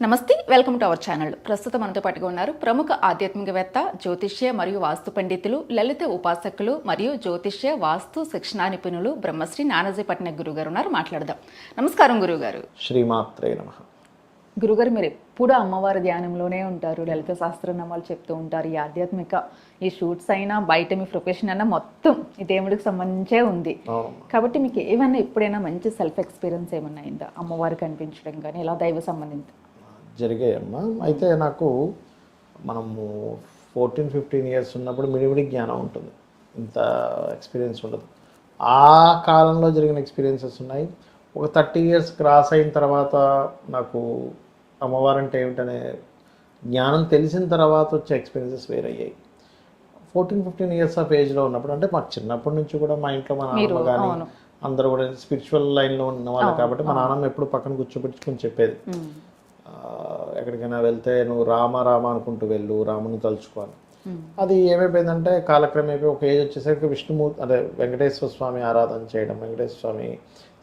నమస్తే welcome to our channel. ప్రస్తుతం మనతో పాటుగా ఉన్నారు ప్రముఖ ఆధ్యాత్మికవేత్త జ్యోతిష్య మరియు వాస్తు పండితులు లలిత ఉపాసకులు మరియు జ్యోతిష్య వాస్తు శిక్షణా నిపుణులు బ్రహ్మశ్రీ నానాజీ పట్నాయక్ గురువు గారు ఉన్నారు. మాట్లాడదాం. నమస్కారం గురుగారు. శ్రీమాత్రే నమ. గురుగారు మీరు ఎప్పుడు అమ్మవారి ధ్యానంలోనే ఉంటారు. లలిత శాస్త్రనామాలు చెప్తూ ఉంటారు. ఈ ఆధ్యాత్మిక ఈ షూట్స్ అయినా బయట మీ ప్రొఫెషన్ అయినా మొత్తం ఈ దేవుడికి సంబంధించే ఉంది. కాబట్టి మీకు ఏమైనా ఎప్పుడైనా మంచి సెల్ఫ్ ఎక్స్పీరియన్స్ ఏమన్నా అయిందా? అమ్మవారికి కనిపించడం కానీ ఇలా దైవ సంబంధించి. జరిగాయమ్మా. అయితే నాకు మనము ఫోర్టీన్ ఫిఫ్టీన్ ఇయర్స్ ఉన్నప్పుడు మిడిమిడి జ్ఞానం ఉంటుంది. ఇంత ఎక్స్పీరియన్స్ ఉండదు. ఆ కాలంలో జరిగిన ఎక్స్పీరియన్సెస్ ఉన్నాయి. ఒక థర్టీ ఇయర్స్ క్రాస్ అయిన తర్వాత నాకు అమ్మవారంటే ఏమిటనే జ్ఞానం తెలిసిన తర్వాత వచ్చే ఎక్స్పీరియన్సెస్ వేరయ్యాయి. ఫోర్టీన్ ఫిఫ్టీన్ ఇయర్స్ ఆఫ్ ఏజ్లో ఉన్నప్పుడు అంటే మాకు చిన్నప్పటి నుంచి కూడా మా ఇంట్లో మా నాన్నమ్మ కానీ. అందరూ కూడా స్పిరిచువల్ లైన్లో ఉన్న వాళ్ళు కాబట్టి మా నాన్నమ్మ ఎప్పుడు పక్కన కూర్చోబెట్టుకుని చెప్పేది. ఎక్కడికైనా వెళ్తే నువ్వు రామ రామ అనుకుంటూ వెళ్ళు రాముని తలుచుకోవాలి అది ఏమైపోయిందంటే కాలక్రమం అయిపోయి ఒక ఏజ్ వచ్చేసరికి విష్ణుమూర్తి అదే వెంకటేశ్వర స్వామి ఆరాధన చేయడం వెంకటేశ్వర స్వామి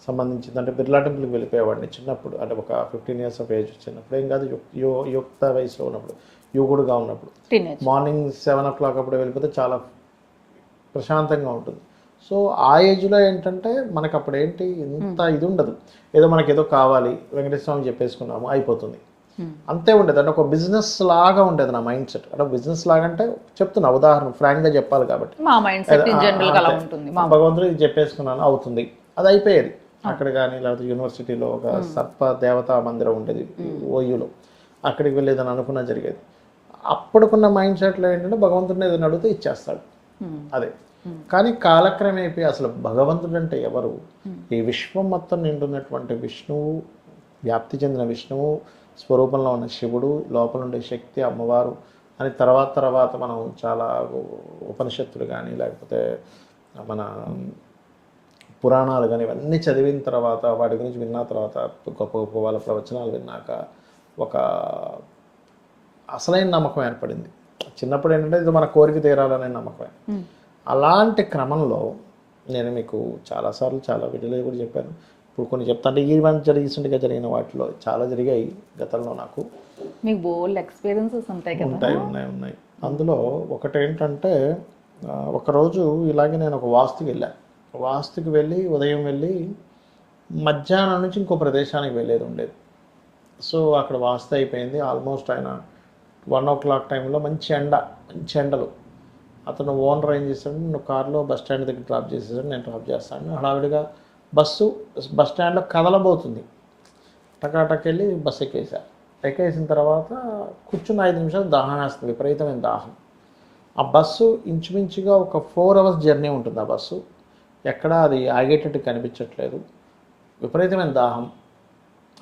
సంబంధించింది. అంటే బిర్లా టెంపుల్కి వెళ్ళిపోయేవాడిని చిన్నప్పుడు. అంటే ఒక ఫిఫ్టీన్ ఇయర్స్ ఆఫ్ ఏజ్ వచ్చినప్పుడు. ఏం కాదు యు- యుక్త వయసులో ఉన్నప్పుడు యువకుడుగా ఉన్నప్పుడు. మార్నింగ్ సెవెన్ ఓ క్లాక్ అప్పుడు వెళ్ళిపోతే చాలా ప్రశాంతంగా ఉంటుంది. సో ఆ ఏజ్లో ఏంటంటే మనకు అప్పుడు ఏంటి ఇంత ఇది ఉండదు ఏదో మనకి ఏదో కావాలి వెంకటేశ్వర స్వామి చెప్పేసుకున్నాము అయిపోతుంది. అంతే ఉండేది. అంటే ఒక బిజినెస్ లాగా ఉండేది నా మైండ్ సెట్ అంటే బిజినెస్ లాగా అంటే చెప్తున్నా ఉదాహరణ చెప్పాలి కాబట్టి. జనరల్గా ఉంటుంది. మా భగవంతుడు ఇది చెప్పేసుకున్నాను అవుతుంది. అది అయిపోయేది. అక్కడ కానీ లేకపోతే యూనివర్సిటీలో ఒక సర్ప దేవతా మందిరం ఉండేది ఓయూలో. అక్కడికి వెళ్ళేదని అనుకున్నా జరిగేది. అప్పుడుకున్న మైండ్ సెట్లో ఏంటంటే భగవంతుడిని ఏదైనా అడిగితే ఇచ్చేస్తాడు. Hmm. అదే. కానీ కాలక్రమేపీ అసలు భగవంతుడు అంటే ఎవరు? ఈ విశ్వం మొత్తం నిండున్నటువంటి విష్ణువు వ్యాప్తి చెందిన విష్ణువు స్వరూపంలో ఉన్న శివుడు లోపల ఉండే శక్తి అమ్మవారు అని తర్వాత తర్వాత మనం చాలా ఉపనిషత్తులు కానీ లేకపోతే మన పురాణాలు కానీ ఇవన్నీ చదివిన తర్వాత వాటి గురించి విన్న తర్వాత గొప్ప గొప్ప వాళ్ళ ప్రవచనాలు విన్నాక ఒక అసలైన నమ్మకం ఏర్పడింది. చిన్నప్పుడు ఏంటంటే ఇది మన కోరిక తీరాలనే నమ్మకం అలాంటి క్రమంలో నేను మీకు చాలాసార్లు చాలా వీడియోలో కూడా చెప్పాను. ఇప్పుడు కొన్ని చెప్తా అంటే ఈవెంట్ రీసెంట్గా జరిగిన వాటిలో చాలా జరిగాయి గతంలో నాకు. మీకు బోల్డ్ ఎక్స్పీరియన్సెస్ ఉంటాయి కదా. ఉంటాయి ఉన్నాయి ఉన్నాయి. అందులో ఒకటి ఏంటంటే ఆ, ఒకరోజు ఇలాగే నేను ఒక వాస్తుకి వెళ్ళాను వాస్తుకి వెళ్ళి ఉదయం వెళ్ళి మధ్యాహ్నం నుంచి ఇంకో ప్రదేశానికి వెళ్ళేది ఉండేది. సో అక్కడ వాస్తు అయిపోయింది. ఆల్మోస్ట్ ఆయన వన్ ఓ క్లాక్ టైంలో మంచి ఎండ మంచి ఎండలు. అతను ఓనర్ ఏం చేశాడు? నువ్వు కారులో బస్ స్టాండ్ దగ్గర డ్రాప్ చేసేసాడు నేను డ్రాప్ చేస్తాను హడావిడిగా బస్సు బస్ స్టాండ్లో కదలబోతుంది. టకాటకెళ్ళి బస్ ఎక్కేసారు ఎక్కేసిన తర్వాత కూర్చున్న ఐదు నిమిషాలు దాహం వేస్తుంది విపరీతమైన దాహం. ఆ బస్సు ఇంచుమించుగా ఒక ఫోర్ అవర్స్ జర్నీ ఉంటుంది ఆ బస్సు. ఎక్కడా అది ఆగేటట్టు కనిపించట్లేదు. విపరీతమైన దాహం.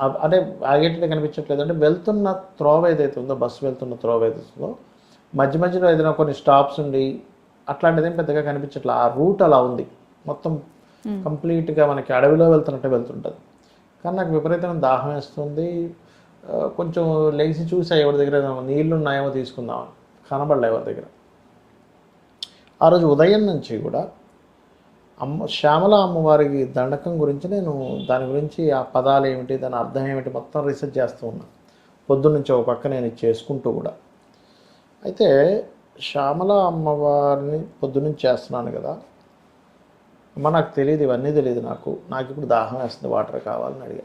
అదే అంటే ఆగేటట్టు కనిపించట్లేదు. అంటే వెళ్తున్న త్రోవ ఏదైతే ఉందో బస్సు వెళ్తున్న త్రోవ ఏదైతే ఉందో మధ్య మధ్యలో ఏదైనా కొన్ని స్టాప్స్ ఉండి అట్లాంటిది ఏం పెద్దగా కనిపించట్లేదు ఆ రూట్ అలా ఉంది. మొత్తం కంప్లీట్గా మనకి అడవిలో వెళ్తున్నట్టే వెళ్తుంటుంది. కానీ నాకు విపరీతమైన దాహం వేస్తుంది. కొంచెం లేచి చూసా ఎవరి దగ్గర నీళ్ళు ఉన్నాయేమో తీసుకుందామని. కనబడలే ఎవరి దగ్గర. ఆ రోజు ఉదయం నుంచి కూడా అమ్మ శ్యామల అమ్మవారికి దండకం గురించి నేను దాని గురించి ఆ పదాలు ఏమిటి దాని అర్థం ఏమిటి మొత్తం రీసెర్చ్ చేస్తూ ఉన్నా. పొద్దున్నుంచి ఒక పక్క నేను చేసుకుంటూ కూడా. అయితే శ్యామల అమ్మవారిని పొద్దున్నుంచి చేస్తున్నాను కదా. అమ్మ నాకు తెలియదు ఇవన్నీ తెలియదు నాకు. నాకు ఇప్పుడు దాహం వేస్తుంది వాటర్ కావాలని అడిగా.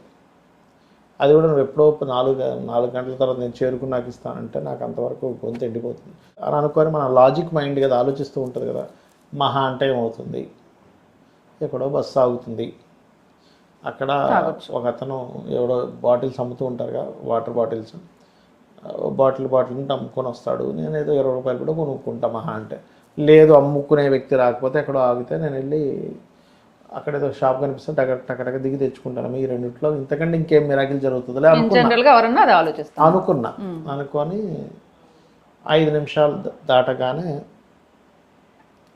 అది కూడా నువ్వు ఎప్పుడో నాలుగు నాలుగు గంటల తర్వాత నేను చేరుకుని నాకు ఇస్తానంటే నాకు అంతవరకు గొంతు ఎండిపోతుంది. అని అనుకొని మన లాజిక్ మైండ్ కదా ఆలోచిస్తూ ఉంటుంది కదా. మహా అంటే ఏమవుతుంది? ఎక్కడో బస్సు ఆగుతుంది. అక్కడ ఒక అతను ఎవడో బాటిల్స్ అమ్ముతూ ఉంటారుగా వాటర్ బాటిల్స్. బాటిల్ బాటిల్ని అమ్ముకొని వస్తాడు. నేను ఏదో ఇరవై రూపాయలు కూడా కొనుక్కుంటా మహా అంటే. లేదు అమ్ముకునే వ్యక్తి రాకపోతే ఎక్కడో ఆగితే నేను వెళ్ళి అక్కడ ఏదో షాప్ కనిపిస్తే టక టకటక దిగి తెచ్చుకుంటాను. ఈ రెండిట్లో ఇంతకంటే ఇంకేం మిరాకిల్ జరుగుతుందిలే ఇన్ అనుకున్నా. అనుకొని ఐదు నిమిషాలు దాటగానే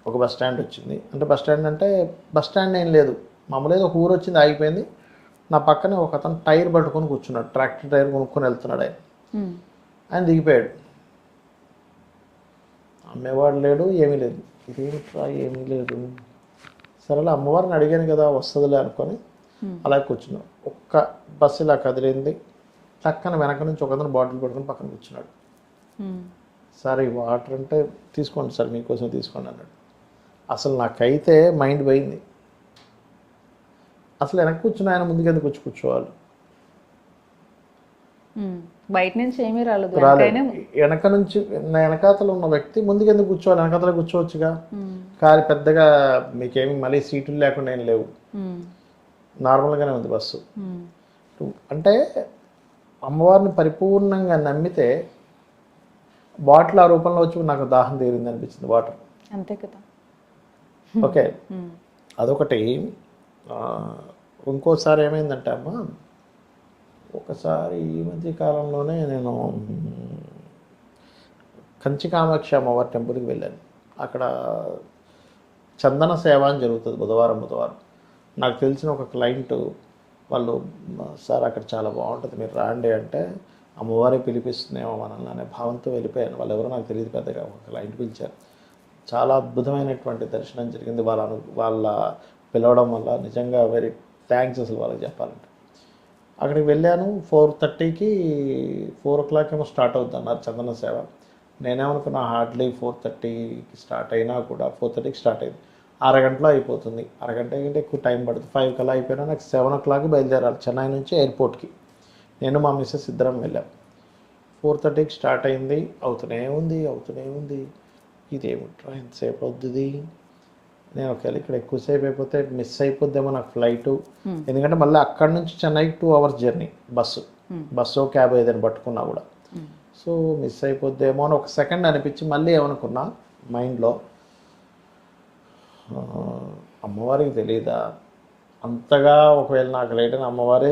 ఒక బస్ స్టాండ్ వచ్చింది. అంటే బస్ స్టాండ్ అంటే బస్ స్టాండ్ ఏం లేదు. మామూలుగా ఒక ఊరు వచ్చింది ఆగిపోయింది. నా పక్కనే ఒక అతను టైర్ పట్టుకొని కూర్చున్నాడు. ట్రాక్టర్ టైర్ కొనుక్కొని వెళ్తున్నాడు ఆయన. ఆయన దిగిపోయాడు. అమ్మేవాడు లేడు ఏమీ లేదు. ఇదేమిట్రా ఏమీ లేదు. సరేలే అమ్మవారిని అడిగాను కదా వస్తుందిలే అనుకొని అలా కూర్చున్నాం. ఒక్క బస్సు ఇలా కదిలింది. చక్కన వెనక నుంచి ఒకతను బాటిల్ పట్టుకొని పక్కన కూర్చున్నాడు. సార్ ఈ వాటర్ అంటే తీసుకోండి సార్ మీకోసం తీసుకోండి అన్నాడు. అసలు నాకైతే మైండ్ పోయింది. అసలు వెనక కూర్చుని ఆయన ముందుకు ఎందుకు వచ్చి కూర్చోవాలి. బయట నుంచి ఏమీ రాలేదు. రాలేదు. వెనక నుంచి నా వెనకాతల ఉన్న వ్యక్తి ముందుకు ఎందుకు కూర్చోవాలి? వెనకాతల కూర్చోవచ్చుగా. కానీ పెద్దగా మీకేమి మళ్ళీ సీటులు లేకుండా ఏం లేవు. నార్మల్గానే ఉంది బస్సు. అంటే అమ్మవారిని పరిపూర్ణంగా నమ్మితే బాటిల్ ఆ రూపంలో వచ్చి నాకు దాహం తీరింది అనిపించింది వాటర్. అంతే కదా. ఓకే. అదొకటి. ఇంకోసారి ఏమైందంటే అమ్మ ఒకసారి ఈ మధ్య కాలంలోనే నేను కంచి కామాక్షి అమ్మవారి టెంపుల్కి వెళ్ళాను. అక్కడ చందన సేవ అని జరుగుతుంది బుధవారం బుధవారం. నాకు తెలిసిన ఒక క్లయింట్ వాళ్ళు సార్ అక్కడ చాలా బాగుంటుంది మీరు రాండి అంటే అమ్మవారే పిలిపిస్తుందేమో మనల్ని అనే భావంతో వెళ్ళిపోయాను. వాళ్ళు ఎవరో నాకు తెలియదు పెద్దగా ఒక క్లయింట్ పిలిచారు. చాలా అద్భుతమైనటువంటి దర్శనం జరిగింది. వాళ్ళ వాళ్ళ పిలవడం వల్ల నిజంగా వెరీ థ్యాంక్స్ అసలు వాళ్ళకి చెప్పాలంటే. అక్కడికి వెళ్ళాను. ఫోర్ థర్టీకి ఫోర్ ఓ క్లాక్ ఏమో స్టార్ట్ అవుతుంది అన్నారు చందన సేవ. నేనేమనుకున్నా హార్డ్లీ ఫోర్ థర్టీకి స్టార్ట్ అయినా కూడా ఫోర్ థర్టీకి స్టార్ట్ అయింది. అరగంటలో అయిపోతుంది. అరగంట కంటే ఎక్కువ టైం పడుతుంది. ఫైవ్ కల్లా అయిపోయినా నాకు సెవెన్ ఓ క్లాక్ బయలుదేరాలి చెన్నై నుంచి ఎయిర్పోర్ట్కి. నేను మా మిస్సెస్ ఇద్దరం వెళ్ళాం. ఫోర్ థర్టీకి స్టార్ట్ అయింది. అవుతూనే ఉంది అవుతూనే ఉంది. ఇదేమిట్రా ఎంతసేపు అవుతుంది నేను ఒకవేళ ఇక్కడ ఎక్కువసేపు అయిపోతే మిస్ అయిపోద్దేమో నాకు ఫ్లైట్ ఎందుకంటే మళ్ళీ అక్కడ నుంచి చెన్నైకి two hours journey bus Hmm. Bus cab ఏదైనా పట్టుకున్నా కూడా. సో మిస్ అయిపోద్దేమో అని ఒక సెకండ్ అనిపించి మళ్ళీ ఏమనుకున్నా మైండ్లో అమ్మవారికి తెలియదా అంతగా ఒకవేళ నాకు లేట్ అని అమ్మవారే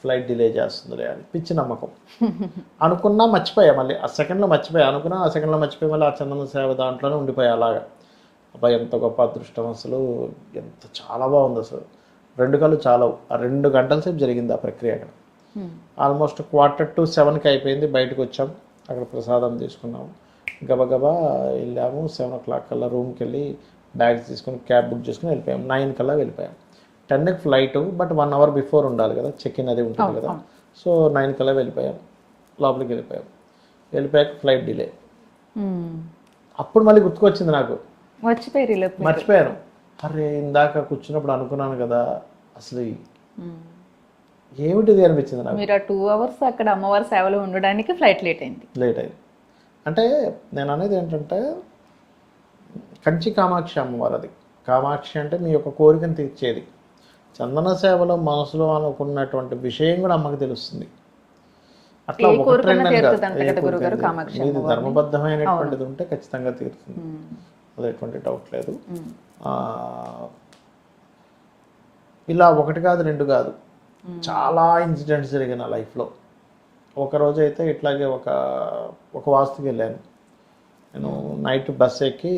ఫ్లైట్ డిలే చేస్తుందిలే అని పిచ్చి నమ్మకం. అనుకున్నా మర్చిపోయా మళ్ళీ. ఆ సెకండ్లో మర్చిపోయా. అనుకున్నా ఆ సెకండ్లో మర్చిపోయి మళ్ళీ ఆ చందన సేవ దాంట్లోనే ఉండిపోయా అలాగా. అబ్బాయి ఎంత గొప్ప అదృష్టం అసలు. ఎంత చాలా బాగుంది అసలు. రెండు కళ్ళు చాలవు. ఆ రెండు గంటల సేపు జరిగింది ఆ ప్రక్రియ అక్కడ. ఆల్మోస్ట్ క్వార్టర్ టు సెవెన్కి అయిపోయింది. బయటకు వచ్చాం. అక్కడ ప్రసాదం తీసుకున్నాము. గబగబా వెళ్ళాము. సెవెన్ ఓ క్లాక్ కల్లా రూమ్కి వెళ్ళి బ్యాగ్స్ తీసుకుని క్యాబ్ బుక్ చేసుకుని వెళ్ళిపోయాం. నైన్ కల్లా వెళ్ళిపోయాం. టెన్కి flight but one hour before ఉండాలి కదా. చెక్ ఇన్ అది ఉంటుంది కదా. సో నైన్ కల్లా వెళ్ళిపోయాం. లోపలికి వెళ్ళిపోయాం. వెళ్ళిపోయాక ఫ్లైట్ డిలే. అప్పుడు మళ్ళీ గుర్తుకొచ్చింది నాకు. మర్చిపోయారు ఇలా మర్చిపోయాను అరే ఇందాక కూర్చున్నప్పుడు అనుకున్నాను కదా అసలు. ఏమిటిది అనిపించింది నాకు? మీరు ఆ టూ అవర్స్ అక్కడ అమ్మవారి సేవలో ఉండడానికి ఫ్లైట్ లేట్ అయింది. లేట్ అయింది. అంటే నేను అనేది ఏంటంటే కంచి కామాక్షి అమ్మవారు అది కామాక్షి అంటే మీ యొక్క కోరికను తీర్చేది. చందన సేవలో మనసులో అనుకున్నటువంటి విషయం కూడా అమ్మకి తెలుస్తుంది. అట్లా ఒకటి రెండు కాదు. ధర్మబద్ధమైనటువంటిది ఉంటే ఖచ్చితంగా తీరుతుంది. అది ఎటువంటి డౌట్ లేదు ఇలా ఒకటి కాదు రెండు కాదు. చాలా ఇన్సిడెంట్స్ జరిగిన లైఫ్లో. ఒక రోజు అయితే ఇట్లాగే ఒక ఒక వాస్తుకి వెళ్ళాను. నేను నైట్ బస్ ఎక్కి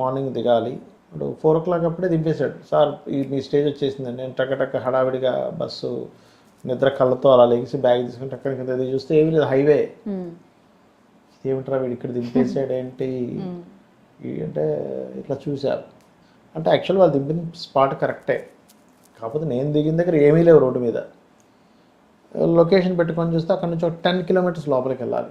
మార్నింగ్ దిగాలి. ఇప్పుడు ఫోర్ ఓ క్లాక్ అప్పుడే దింపేశాడు. సార్ ఈ మీ స్టేజ్ వచ్చేసిందండి. నేను టక్క టక్క హడావిడిగా బస్సు నిద్ర కళ్ళతో అలా లేచి బ్యాగ్ తీసుకుని టక్క కింద చూస్తే ఏమీ లేదు హైవే. ఏమిట్రా వీడు ఇక్కడ దింపేసాడు ఏంటి? అంటే ఇట్లా చూశారు. అంటే యాక్చువల్ వాళ్ళు దింపిన స్పాట్ కరెక్టే కాకపోతే నేను దిగిన దగ్గర ఏమీ లేవు రోడ్డు మీద. లొకేషన్ పెట్టుకొని చూస్తే అక్కడ నుంచి ఒక టెన్ కిలోమీటర్స్ లోపలికి వెళ్ళాలి.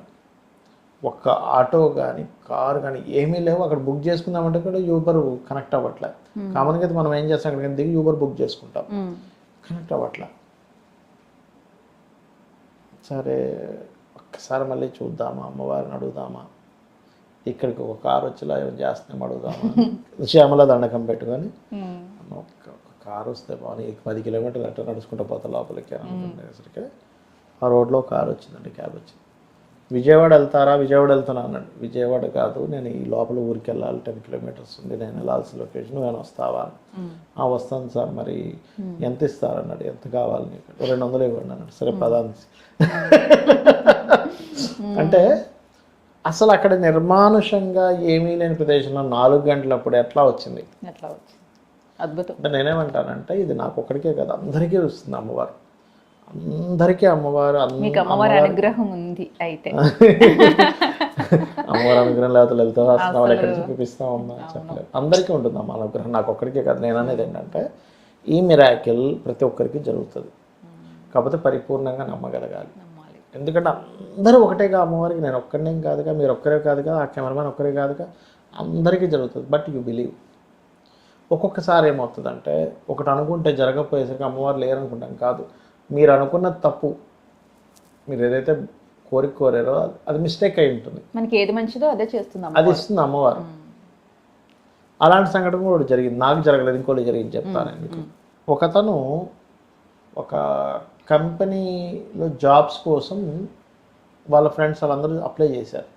ఒక్క ఆటో కానీ కారు కానీ ఏమీ లేవు. అక్కడ బుక్ చేసుకుందామంటే కూడా యూబర్ కనెక్ట్ అవ్వట్లే. కామన్గా అయితే మనం ఏం చేస్తాం? అక్కడికి దిగి యూబర్ బుక్ చేసుకుంటాం. కనెక్ట్ అవ్వట్లే. సరే ఒక్కసారి మళ్ళీ చూద్దామా? అమ్మవారిని అడుగుదామా? ఇక్కడికి ఒక కారు వచ్చేలా ఏమైనా చేస్తున్నాం అడుగుదామా శ్యామల దండకం పెట్టుకొని కారు వస్తే బాగుంది. పది కిలోమీటర్లు అట్లా నడుచుకుంటూ పోతా లోపలికి అని అనుకునేసరికి ఆ రోడ్లో కారు వచ్చిందండి క్యాబ్ వచ్చింది. విజయవాడ వెళ్తారా? విజయవాడ వెళ్తున్నా అన్నాడు. విజయవాడ కాదు నేను ఈ లోపల ఊరికి వెళ్ళాలి టెన్ కిలోమీటర్స్ ఉంది నేను వెళ్ళాల్సిన లొకేషన్ నేను వస్తావా. ఆ వస్తాను సార్ మరి ఎంత ఇస్తారన్నాడు ఎంత కావాలి నీకు? రెండు వందలు ఇవ్వండి అన్నాడు. సరే పదాన్ని అంటే అసలు అక్కడ నిర్మానుషంగా ఏమీ లేని ప్రదేశంలో నాలుగు గంటలప్పుడు ఎట్లా వచ్చింది? అట్లా వచ్చింది? అద్భుతం. అంటే నేనేమంటానంటే ఇది నాకు ఒక్కడికే కదా అందరికీ వస్తుంది అమ్మవారు. అందరికీ అమ్మవారు అమ్మవారి అనుగ్రహం ఉంది అయితే. అమ్మవారి అనుగ్రహం లేకపోతే లలిత ఎక్కడ చూపిస్తా ఉన్నా చెప్పలేదు. అందరికీ ఉంటుంది అమ్మ అనుగ్రహం నాకు ఒక్కడికే కాదు. నేను అనేది ఏంటంటే ఈ మిరాకిల్ ప్రతి ఒక్కరికి జరుగుతుంది. కాకపోతే పరిపూర్ణంగా నమ్మగలగాలి. ఎందుకంటే అందరూ ఒకటేగా అమ్మవారికి నేను ఒక్కడేం కాదుగా మీరు ఒక్కరే కాదుగా ఆ కెమెరామెన్ ఒక్కరే కాదుగా అందరికీ జరుగుతుంది. But you believe. ఒక్కొక్కసారి ఏమవుతుందంటే ఒకటి అనుకుంటే జరగకపోయేసరికి అమ్మవారు లేరనుకుంటాం. కాదు. మీరు అనుకున్న తప్పు మీరు ఏదైతే కోరిక కోరారో అది మిస్టేక్ అయి ఉంటుంది. మనకి ఏది మంచిదో అదే చేస్తుంది అది ఇస్తుంది అమ్మవారు. అలాంటి సంఘటన కూడా ఒకటి జరిగింది. నాకు జరగలేదు ఇంకోటి జరిగింది చెప్తాను మీకు. ఒకతను ఒక కంపెనీలో జాబ్స్ కోసం వాళ్ళ ఫ్రెండ్స్ వాళ్ళందరూ అప్లై చేశారు.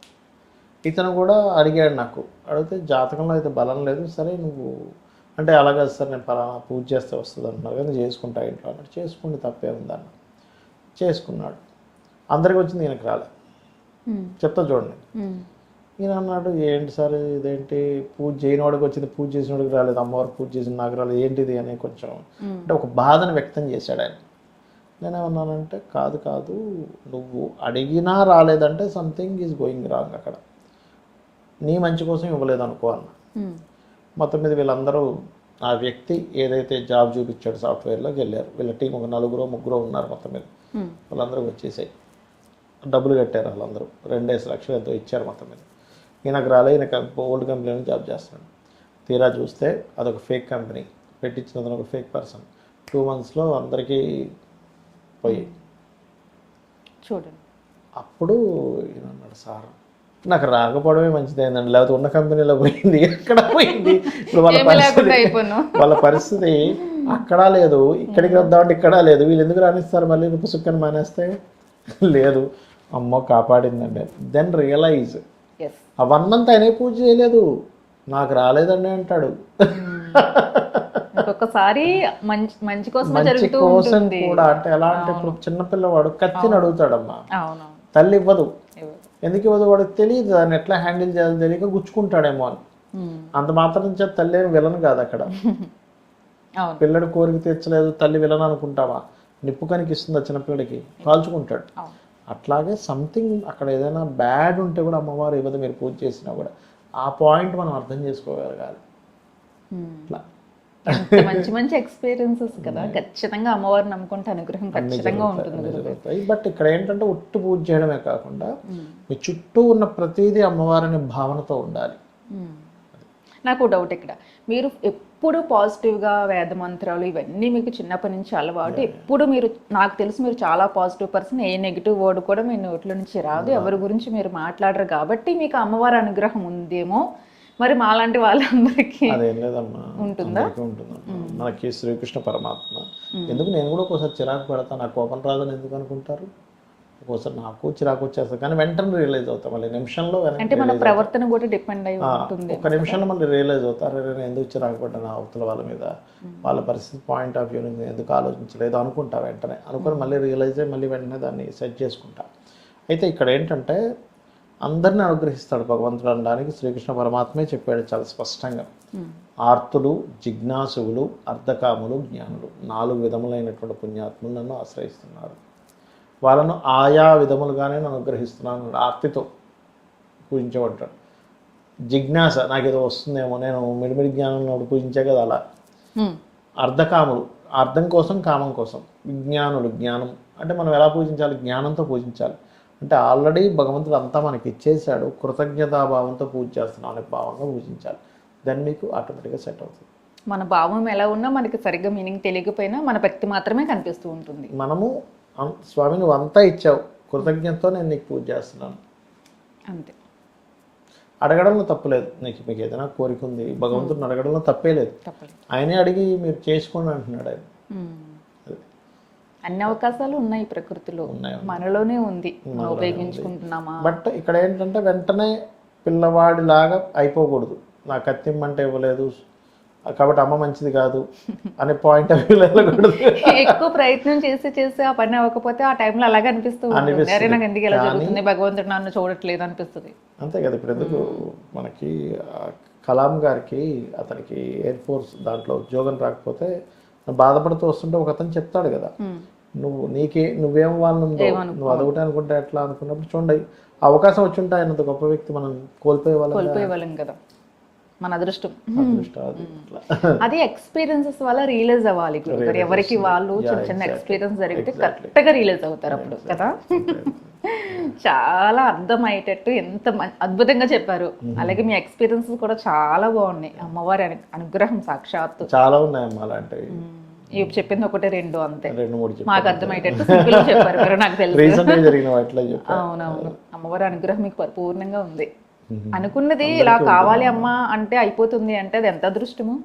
ఇతను కూడా అడిగాడు నాకు. అడిగితే జాతకంలో అయితే బలం లేదు. సరే నువ్వు అంటే అలాగే సార్ నేను పలానా పూజ చేస్తే వస్తుంది అంటున్నారు కదా చేసుకుంటా ఇంట్లో అన్నాడు చేసుకుంటే తప్పే ఉందన్న చేసుకున్నాడు. అందరికి వచ్చింది ఈయనకు రాలే. చెప్తా చూడండి. ఈయన అన్నాడు ఏంటి సార్ ఇదేంటి? పూజ చేయనివాడికి వచ్చింది పూజ చేసినోడికి రాలేదు. అమ్మవారు పూజ చేసిన నాకు రాలేదు. ఏంటిది? అని కొంచెం. అంటే ఒక బాధను వ్యక్తం చేశాడు ఆయన. నేనేమన్నానంటే కాదు కాదు నువ్వు అడిగినా రాలేదంటే సంథింగ్ ఈజ్ గోయింగ్ రాంగ్ అక్కడ. నీ మంచి కోసం ఇవ్వలేదు అనుకో అన్న. మొత్తం మీద వీళ్ళందరూ ఆ వ్యక్తి ఏదైతే జాబ్ చూపించాడు సాఫ్ట్వేర్లోకి వెళ్ళారు. వీళ్ళ టీం ఒక నలుగురు ముగ్గురు ఉన్నారు మొత్తం మీద. వాళ్ళందరూ వచ్చేసాయి. డబ్బులు కట్టారు వాళ్ళందరూ. రెండేసి లక్షలు ఎంతో ఇచ్చారు మొత్తం మీద. ఈయనకు రాలే ఈయన ఓల్డ్ కంపెనీలో జాబ్ చేస్తున్నాడు. తీరా చూస్తే అదొక ఫేక్ కంపెనీ. పెట్టించిన ఒక ఫేక్ పర్సన్. టూ మంత్స్లో అందరికీ పోయి. చూడండి. అప్పుడు అన్నాడు సార్? నాకు రాకపోవడమే మంచిది ఏందండి లేకపోతే ఉన్న కంపెనీలో పోయింది ఎక్కడ పోయింది? ఇప్పుడు వాళ్ళ పరిస్థితి వాళ్ళ పరిస్థితి అక్కడా లేదు. ఇక్కడికి వద్దామంటే ఇక్కడా లేదు. వీళ్ళు ఎందుకు రాణిస్తారు మళ్ళీ నువ్వు సుక్కని మానేస్తే? లేదు. అమ్మో కాపాడిందండి. దెన్ రియలైజ్ అవన్నంత ఆయనే పూజ చేయలేదు. నాకు రాలేదండి అంటాడు. ఇంకొకసారి మంచి మంచి కోసమే జరుగుతూ కోసం ఉంటుంది. కూడా అంటే ఎలా అంటే ఇప్పుడు చిన్నపిల్లవాడు కత్తిని అడుగుతాడమ్మా. తల్లి ఇవ్వదు. ఎందుకు ఇవ్వదు? వాడికి తెలియదు దాన్ని ఎట్లా హ్యాండిల్ చేయాలో తెలియక గుచ్చుకుంటాడేమో అని. అంత మాత్రం చేత తల్లి ఏమి విలన్ కాదు అక్కడ. పిల్లడు కోరిక తీర్చలేదు తల్లి విలన్ అనుకుంటావా? నిప్పు కనికిస్తుందా చిన్నపిల్లడికి. కాల్చుకుంటాడు. అట్లాగే సంథింగ్ అక్కడ ఏదైనా బ్యాడ్ ఉంటే కూడా అమ్మవారు ఇవ్వదు. మీరు పూజ చేసినా కూడా. ఆ పాయింట్ మనం అర్థం చేసుకోగలగాలి. మ్మ్. మంచి మంచి ఎక్స్పీరియన్సెస్ కదా. ఖచ్చితంగా అమ్మవారిని నమ్ముకుంటే అనుగ్రహం ఖచ్చితంగా ఉంటుంది బట్ ఇక్కడ ఏంటంటే ఉట్టు పూజ చేయడమే కాకుండా మ్మ్. మీ చుట్టూ ఉన్న ప్రతిదీ అమ్మవారిని భావనతో ఉండాలి. మ్మ్. నాకు డౌట్ ఇక్కడ. మీరు ఎప్పుడు పాజిటివ్గా వేద మంత్రాలు ఇవన్నీ మీకు చిన్నప్పటి నుంచి అలవాటు. ఎప్పుడు మీరు నాకు తెలిసి మీరు చాలా positive person a negative word కూడా మీ నోట్లో నుంచి రాదు. ఎవరి గురించి మీరు మాట్లాడరు. కాబట్టి మీకు అమ్మవారి అనుగ్రహం ఉందేమో మరి మాలాంటి వాళ్ళందరికీ అదేం లేదమ్మా. ఉంటుందా? ఉంటుందమ్మా. మనకి శ్రీకృష్ణ పరమాత్మ. ఎందుకు నేను కూడా ఒకసారి చిరాకు పడతా నాకు కోపం రాదని ఎందుకు అనుకుంటారు? ఒక్కోసారి నాకు చిరాకు వచ్చేస్తుంది. కానీ వెంటనే రియలైజ్ అవుతాం మళ్ళీ నిమిషంలో అంటే మన ప్రవర్తన కూడా డిపెండ్ అయి ఆ, ఉంటుంది. ఒక నిమిషంలో మళ్ళీ రియలైజ్ అవుతారు "అరే, నేను ఎందుకు చిరాకు పడ్డాను అవతల వాళ్ళ మీద? వాళ్ళ పరిస్థితి పాయింట్ ఆఫ్ వ్యూ నుంచి ఎందుకు ఆలోచించలేదు అనుకుంటా వెంటనే. అనుకుని మళ్ళీ రియలైజ్ అయ్యి మళ్ళీ వెంటనే దాన్ని సెట్ చేసుకుంటా. అయితే ఇక్కడ ఏంటంటే అందరిని అనుగ్రహిస్తాడు భగవంతుడు అనడానికి శ్రీకృష్ణ పరమాత్మే చెప్పాడు చాలా స్పష్టంగా. ఆర్తులు జిజ్ఞాసువులు అర్ధకాములు జ్ఞానులు నాలుగు విధములైనటువంటి పుణ్యాత్ములు నన్ను ఆశ్రయిస్తున్నారు. వాళ్ళను ఆయా విధములుగానే నన్ను అనుగ్రహిస్తున్నాను ఆర్తితో పూజించబడ్డాడు. జిజ్ఞాస నాకు ఏదో వస్తుందేమో నేను మిడిమిడి జ్ఞానంలో పూజించే కదా అలా. అర్ధకాములు అర్థం కోసం కామం కోసం. విజ్ఞానులు జ్ఞానం. అంటే మనం ఎలా పూజించాలి? జ్ఞానంతో పూజించాలి. అంటే ఆల్రెడీ భగవంతుడు అంతా మనకి ఇచ్చేసాడు కృతజ్ఞతాభావంతో పూజ చేస్తున్నాం అనే భావంగా పూజించాలి దెన్ మీకు ఆటోమేటిక్గా సెట్ అవుతుంది. మన భావం ఎలా ఉన్నా మనకి సరిగ్గా మీనింగ్ తెలియకపోయినా మన భక్తి మాత్రమే కనిపిస్తూ ఉంటుంది. మనము స్వామి నువ్వు అంతా ఇచ్చావు. కృతజ్ఞతతో నేను నీకు పూజ చేస్తున్నాను. అంతే. అడగడంలో తప్పులేదు నీకు మీకు ఏదైనా కోరిక ఉంది. భగవంతుడిని అడగడంలో తప్పే లేదు. తప్పలేదు. ఆయనే అడిగి మీరు చేసుకోండి అంటున్నాడు ఆయన. అన్ని అవకాశాలు ఉన్నాయి ప్రకృతిలో. ఉన్నాయి మనలోనే ఉంది. ఉపయోగించుకుంటున్నామా? బట్ ఇక్కడ ఏంటంటే వెంటనే పిల్లవాడిలాగా అయిపోకూడదు. నా కత్తిమ్మంటే ఇవ్వలేదు. కాబట్టి అమ్మ మంచిది కాదు అనే పాయింట్ ఆఫ్ వెళ్ళకూడదు. ఎక్కువ ప్రయత్నం చేసి చేసి ఆ పని అవ్వకపోతే ఆ టైంలో అలాగే అనిపిస్తూ ఉంటుంది. అనిపిస్తుంది. అరే నాకు ఎందుకు ఇలా కానీ- జరుగుతుంది? భగవంతుడు నన్ను చూడట్లేదు అనిపిస్తుంది. అంతే కదా ఇప్పుడు ఎందుకు మనకి కలాం గారికి అతనికి ఎయిర్ ఫోర్స్ దాంట్లో ఉద్యోగం రాకపోతే బాధపడుతూ వస్తుంటే ఒక అతను చెప్తాడు కదా. నువ్వు నీకే నువ్వేం వాళ్ళను నువ్వు అదొకటి అనుకుంటే ఎట్లా అనుకున్నప్పుడు చూడండి అవకాశం వచ్చి ఉంటే ఆయనంత గొప్ప వ్యక్తి మనం కోల్పోయే వాళ్ళం కోల్పోయే వాళ్ళం కదా. మన అదృష్టం. అది ఎక్స్పీరియన్సెస్ వల్ల రియలైజ్ అవ్వాలి ఎవరికి వాళ్ళు చిన్న చిన్న ఎక్స్పీరియన్స్ జరిగితే కరెక్ట్గా రియలైజ్ అవుతారు అప్పుడు కదా? చాలా అర్థమయ్యేటట్టు ఎంత అద్భుతంగా చెప్పారు. అలాగే మీ ఎక్స్పీరియన్సెస్ కూడా చాలా బాగున్నాయి. అమ్మవారి అను- అనుగ్రహం సాక్షాత్తు. చాలా ఉన్నాయమ్మా అలాంటివి. ఇవి చెప్పింది ఒకటే రెండు అంతే. రెండు మూడు మాకు అర్థమయ్యేటట్టు సింపుల్ చెప్పారు మీరు నాకు తెలుసు. అవునవును. అమ్మవారి అనుగ్రహం మీకు పరిపూర్ణంగా ఉంది. అనుకున్నది ఇలా కావాలి అమ్మా అంటే అయిపోతుంది అంటే అది ఎంత అదృష్టము?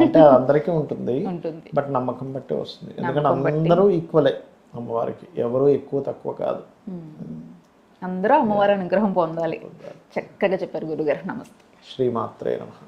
అంటే అది అందరికీ ఉంటుంది. ఉంటుంది. బట్ నమ్మకం బట్టి వస్తుంది. ఎందుకంటే అందరూ ఈక్వలే అమ్మవారికి. ఎవరు ఎక్కువ తక్కువ కాదు. అందరూ అమ్మవారి అనుగ్రహం పొందాలి. చక్కగా చెప్పారు గురుగారు. నమస్తే. శ్రీమాత్రే నమ.